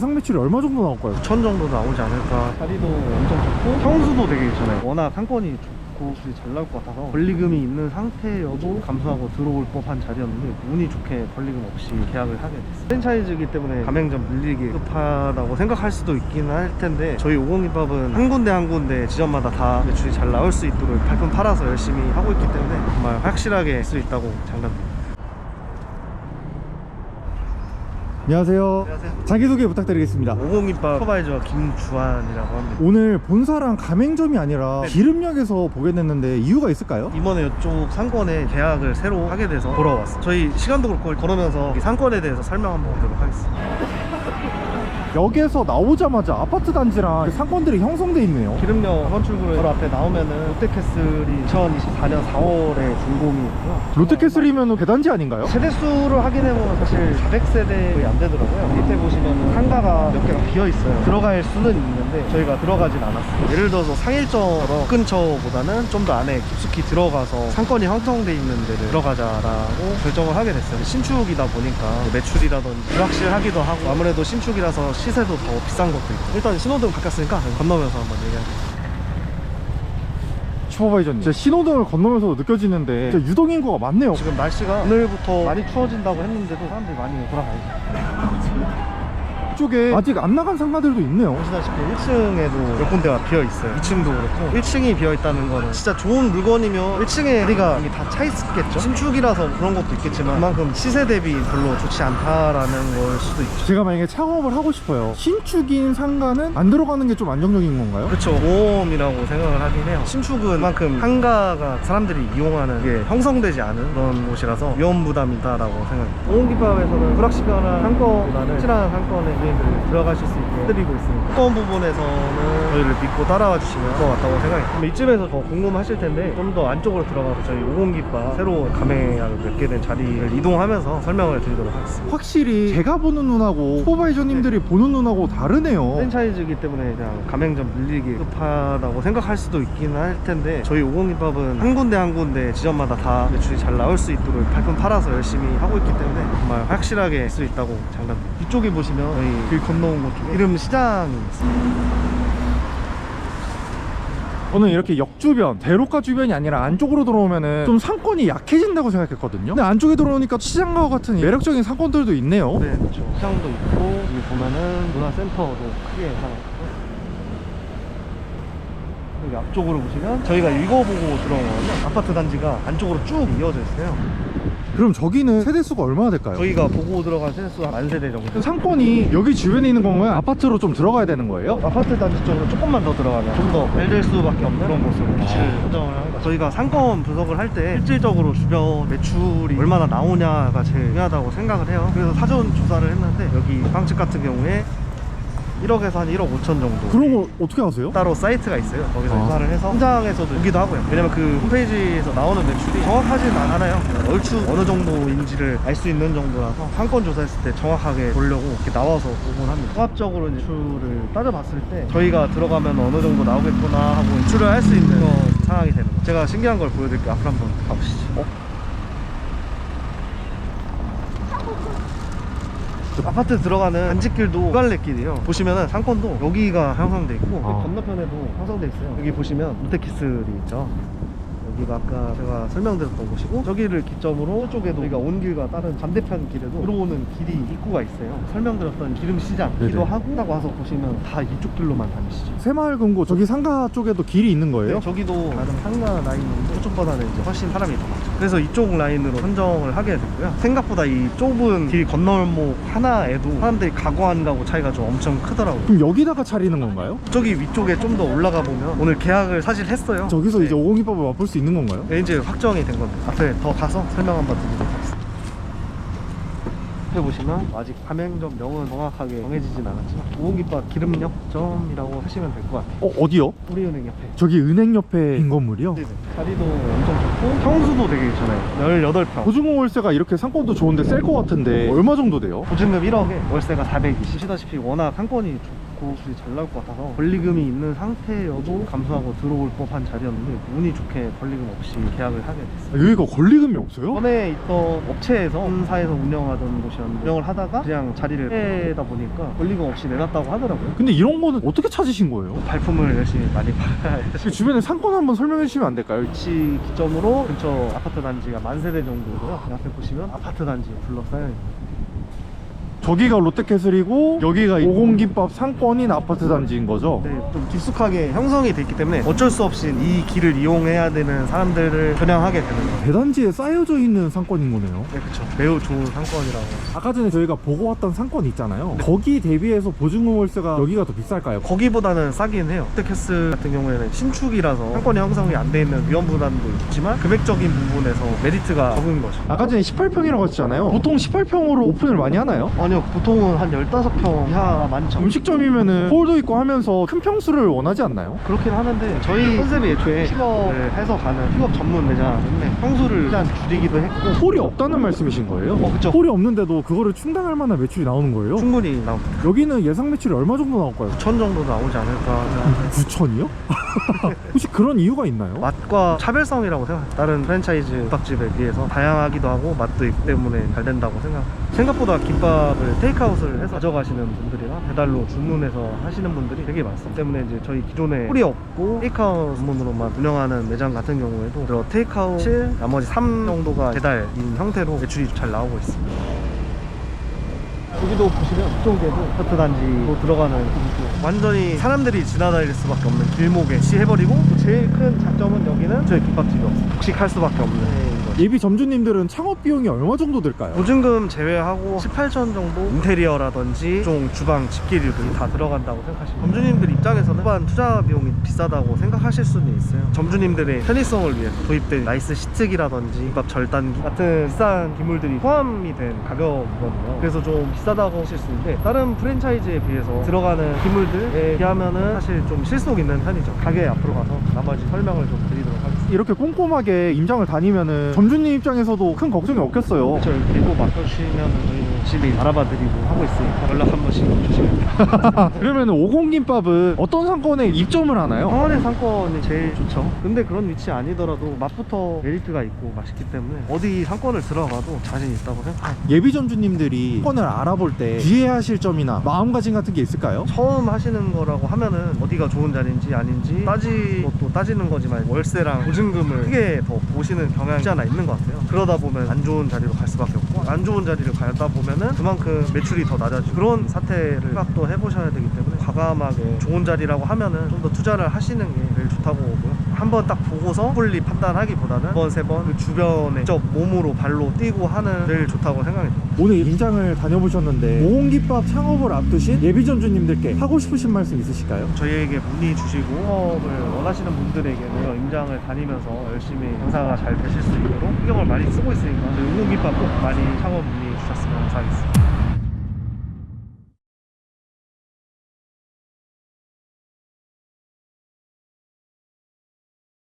상 매출이 얼마 정도 나올까요? 9천 정도 나오지 않을까. 자리도 엄청 좋고 평수도 되게 괜찮아요. 워낙 상권이 좋고 잘 나올 것 같아서 권리금이 있는 상태여도 감수하고 들어올 법한 자리였는데 운이 좋게 권리금 없이 계약을 하게 됐어요. 프랜차이즈이기 때문에 가맹점 밀리기 급하다고 생각할 수도 있긴 할 텐데 저희 오공김밥은 한 군데 한 군데 지점마다 다 매출이 잘 나올 수 있도록 발품 팔아서 열심히 하고 있기 때문에 정말 확실하게 할 수 있다고 장담드립니다 안녕하세요. 안녕하세요 자기소개 부탁드리겠습니다. 오공김밥 슈퍼바이저 김주환이라고 합니다 오늘 본사랑 가맹점이 아니라 네. 기름역에서 보게 됐는데 이유가 있을까요? 이번에 이쪽 상권에 계약을 새로 하게 돼서 보러 왔어요. 저희 시간도 그렇고 걸으면서 이 상권에 대해서 설명 한번 드리도록 하겠습니다. 역에서 나오자마자 아파트 단지랑 그 상권들이 형성돼 있네요. 기름역 선출구를 바로 앞에 나오면은 롯데캐슬이 2024년 4월에 준공이고요. 롯데캐슬이면 배단지 아닌가요? 세대수를 확인해보면 사실 400세대 거의 안 되더라고요. 밑에 보시면은 상가가 몇 개가 비어 있어요. 들어갈 수는 있는데 저희가 들어가진 않았어요. 예를 들어서 상일점으로 근처보다는 좀 더 안에 깊숙이 들어가서 상권이 형성돼 있는 데를 들어가자라고 결정을 하게 됐어요. 신축이다 보니까 매출이라든지 불확실하기도 하고 아무래도 신축이라서 시 세도 더 비싼 것도 있고 일단 신호등 바뀌었으니까 건너면서 한번 얘기할게요. 슈퍼바이저님. 진짜 신호등을 건너면서도 느껴지는데 진짜 유동 인구가 많네요. 지금 날씨가 오늘부터 많이 추워진다고 했는데도 사람들이 많이 돌아가요. 이쪽에 아직 안 나간 상가들도 있네요. 보시다시피 1층에도 몇 군데가 비어 있어요. 2층도 그렇고 1층이 비어 있다는 거는 진짜 좋은 물건이면 1층에 우리가 이게 다 차 있겠죠. 신축이라서 그런 것도 있겠지만 그만큼 시세 대비 별로 좋지 않다라는 걸 수도 있죠. 제가 만약에 창업을 하고 싶어요. 신축인 상가는 안 들어가는 게 좀 안정적인 건가요? 그렇죠. 모험이라고 생각을 하긴 해요. 신축은 그만큼 한가가 사람들이 이용하는 게 형성되지 않은 그런 곳이라서 위험 부담이 있다라고 생각합니다. 오은기밥에서는 불확실한 상권보다는 확실한 상권에 유행들을 들어가실 수 있게 해드리고 있습니다. 어떤 부분에서는 저희를 믿고 따라와 주시면 될 것 같다고 생각해요. 이쯤에서 더 궁금하실 텐데 좀 더 안쪽으로 들어가서 저희 오공기밥 새로 가맹을 맺게 된 자리를 이동하면서 설명을 드리도록 하겠습니다. 확실히 제가 보는 눈하고 슈퍼바이저님들이 보는 눈하고 다르네요. 프랜차이즈이기 때문에 그냥 가맹점 밀리기 급하다고 생각할 수도 있긴 할 텐데 저희 오공김밥은 한 군데 한 군데 지점마다 다 매출이 잘 나올 수 있도록 발품 팔아서 열심히 하고 있기 때문에 정말 확실하게 할 수 있다고 장담드립니다 이쪽에 보시면 저희 길 건너온 곳 쪽에 시장이 있습니다 저는 이렇게 역 주변, 대로가 주변이 아니라 안쪽으로 들어오면은 좀 상권이 약해진다고 생각했거든요. 근데 안쪽에 들어오니까 시장과 같은 매력적인 상권들도 있네요. 네 그렇죠 시장도 있고 여기 보면은 문화센터도 크게 나왔고 여기 앞쪽으로 보시면 저희가 이거 보고 들어온 거거든요 아파트 단지가 안쪽으로 쭉 이어져 있어요 그럼 저기는 세대수가 얼마나 될까요? 저희가 보고 들어간 세대수가 만 세대 정도 그 상권이 여기 주변에 있는 건가요? 아파트로 좀 들어가야 되는 거예요? 아파트 단지 쪽으로 조금만 더 들어가면 좀더잘될 수밖에 없는 그런 곳으로 위치를 선정을 합니다. 저희가 상권 분석을 할 때 실질적으로 주변 매출이 얼마나 나오냐가 제일 중요하다고 생각을 해요. 그래서 사전 조사를 했는데 여기 빵집 같은 경우에 1억에서 한 1억 5천 정도. 그런 걸 어떻게 아세요? 따로 사이트가 있어요. 거기서 아. 조사를 해서 현장에서도 보기도 하고요. 왜냐면 그 홈페이지에서 나오는 매출이 정확하진 않아요. 얼추 어느 정도인지를 알 수 있는 정도라서 상권 조사했을 때 정확하게 보려고 이렇게 나와서 보곤 합니다. 종합적으로 매출을 따져봤을 때 저희가 들어가면 어느 정도 나오겠구나 하고 매출을 할 수 있는 그런 상황이 되는 거예요. 제가 신기한 걸 보여드릴게요. 앞으로 한번 가보시죠. 어? 아파트 들어가는 단지길도 구갈래길이에요. 보시면은 상권도 여기가 형성돼 있고 아. 그 건너편에도 형성돼 있어요. 여기 보시면 롯데키슬이 있죠. 여기가 아까 제가 설명드렸던 곳이고 저기를 기점으로 저쪽에도 우리가 온 길과 다른 반대편 길에도 들어오는 길이 입구가 있어요. 설명드렸던 기름 시장기도 네네. 하고 딱 와서 보시면 다 이쪽 길로만 다니시죠. 새마을금고 저기 상가 쪽에도 길이 있는 거예요? 네, 저기도 다른 상가 라인인데 저쪽보다는 이제 훨씬 사람이 더 많죠. 그래서 이쪽 라인으로 선정을 하게 됐고요. 생각보다 이 좁은 길 건널목 하나에도 사람들이 가고 안 가고 차이가 좀 엄청 크더라고요. 그럼 여기다가 차리는 건가요? 저기 위쪽에 좀 더 올라가 보면 오늘 계약을 사실 했어요. 저기서 네. 이제 오공김밥을 맛볼 수 있는 건가요? 네, 이제 확정이 된 겁니다. 앞에 더 가서 설명 한번 드리도록 앞에 보시면 아직 가맹점 명은 정확하게 정해지진 않았지만 오은김밥 기름역점이라고 하시면 될 것 같아요. 어, 어디요? 우리은행 옆에. 저기 은행 옆에 인 건물이요? 네네. 자리도 엄청 좋고 평수도 되게 괜찮아요. 18평. 보증금 월세가 이렇게 상권도 좋은데 셀 것 같은데 얼마 정도 돼요? 보증금 1억에 월세가 420. 보시다시피 워낙 상권이 좋고 좋고 줄이 잘 나올 것 같아서 권리금이 있는 상태여도 감수하고 들어올 법한 자리였는데 운이 좋게 권리금 없이 계약을 하게 됐어요. 아, 여기가 권리금이 없어요? 전에 있던 업체에서 본사에서 운영하던 곳이었는데 운영을 하다가 그냥 자리를 빼다 보니까 권리금 없이 내놨다고 하더라고요. 근데 이런 거는 어떻게 찾으신 거예요? 발품을 열심히 많이 팔아야 그 주변에 상권 한번 설명해 주시면 안 될까요? 위치 기점으로 근처 아파트 단지가 만 세대 정도고요. 그 앞에 보시면 아파트 단지 둘러싸여 있는 저기가 롯데캐슬이고 여기가 오공김밥 상권인 아파트 단지인 거죠? 네, 좀 깊숙하게 형성이 됐기 때문에 어쩔 수 없이 이 길을 이용해야 되는 사람들을 겨냥하게 되는 거예요. 대단지에 쌓여져 있는 상권인 거네요. 네, 그렇죠. 매우 좋은 상권이라고. 아까 전에 저희가 보고 왔던 상권 있잖아요. 거기 대비해서 보증금 월세가 여기가 더 비쌀까요? 거기보다는 싸긴 해요. 롯데캐슬 같은 경우에는 신축이라서 상권이 형성이 안 돼 있는 위험 부담도 있지만 금액적인 부분에서 메리트가 적은 거죠. 아까 전에 18평이라고 했잖아요. 보통 18평으로 오픈을 많이 하나요? 아니요, 보통은 한 15평 이하 많죠. 음식점이면은 홀도 있고 하면서 큰 평수를 원하지 않나요? 그렇긴 하는데 저희 컨셉이 애초에 픽업을 해서 가는 픽업 전문 매장 때문에 평수를 일단 줄이기도 했고 홀이 없다는 말씀이신 거예요? 어, 그쵸. 홀이 없는데도 그거를 충당할 만한 매출이 나오는 거예요? 충분히 나옵니다. 여기는 예상 매출이 얼마 정도 나올까요? 9천 정도 나오지 않을까 생각합니다. 9천이요? 혹시 그런 이유가 있나요? 맛과 차별성이라고 생각해요. 다른 프랜차이즈 국밥집에 비해서 다양하기도 하고 맛도 있기 때문에 잘 된다고 생각합니다. 생각보다 김밥을 테이크아웃을 해서 가져가시는 분들이나 배달로 주문해서 하시는 분들이 되게 많습니다. 때문에 이제 저희 기존에 홀이 없고 테이크아웃 주문으로만 운영하는 매장 같은 경우에도 그런 테이크아웃 실 나머지 3 정도가 배달인 형태로 매출이 잘 나오고 있습니다. 여기도 보시면 이쪽에도 아파트 단지로 들어가는 부분도 완전히 사람들이 지나다닐 수밖에 없는 길목에 시해버리고 또 제일 큰 장점은 여기는 저희 김밥집이 없어요 복식할 수밖에 없는 거 예비 점주님들은 창업 비용이 얼마 정도 들까요? 보증금 제외하고 18천 정도? 인테리어라든지 종 주방 집기류들이 다 들어간다고 생각하시면 점주님들 입장에서는 일반 투자 비용이 비싸다고 생각하실 수는 있어요. 점주님들의 편의성을 위해서 도입된 나이스 시트기라든지 김밥 절단기 같은 비싼 기물들이 포함이 된 가격이거든요. 그래서 좀 비싸다고 하실 수 있는데 다른 프랜차이즈에 비해서 들어가는 기물들에 비하면은 사실 좀 실속 있는 편이죠. 가게 앞으로 가서 나머지 설명을 좀 드리도록 이렇게 꼼꼼하게 임장을 다니면은 점주님 입장에서도 큰 걱정이 없겠어요. 저희 대고 맡겨주시면 저희는 집이 알아봐드리고 하고 있으니까 연락 한 번씩 주시면 그러면 오공김밥은 어떤 상권에 입점을 하나요? 황원의 상권이 제일 좋죠 근데 그런 위치 아니더라도 맛부터 메리트가 있고 맛있기 때문에 어디 상권을 들어가도 자신 있다고 생각합니다 예비 점주님들이 상권을 알아볼 때 주의하실 점이나 마음가짐 같은 게 있을까요? 처음 하시는 거라고 하면은 어디가 좋은 자리인지 아닌지 따지 것도 따지는 거지만 월세랑 보증 금을 크게 더 보시는 경향이 않아 있는 것 같아요. 그러다 보면 안 좋은 자리로 갈 수밖에 없고 안 좋은 자리를 가다 보면은 그만큼 매출이 더 낮아지고 그런 사태를 생각도 해보셔야 되기 때문에 과감하게 좋은 자리라고 하면은 좀 더 투자를 하시는 게 제일 좋다고 보고요 한 번 딱 보고서 홀리 판단하기보다는 두 번, 세번그 주변에 직접 몸으로 발로 뛰고 하는 게 제일 좋다고 듭니다 오늘 임장을 다녀보셨는데 오공김밥 창업을 앞두신 예비 점주님들께 하고 싶으신 말씀 있으실까요? 저희에게 문의 주시고 사업을 원하시는 분들에게는 임장을 다니면서 열심히 장사가 잘 되실 수 있도록 신경을 많이 쓰고 있으니까 우공김밥 꼭 많이 창업 문의 주셨으면 감사하겠습니다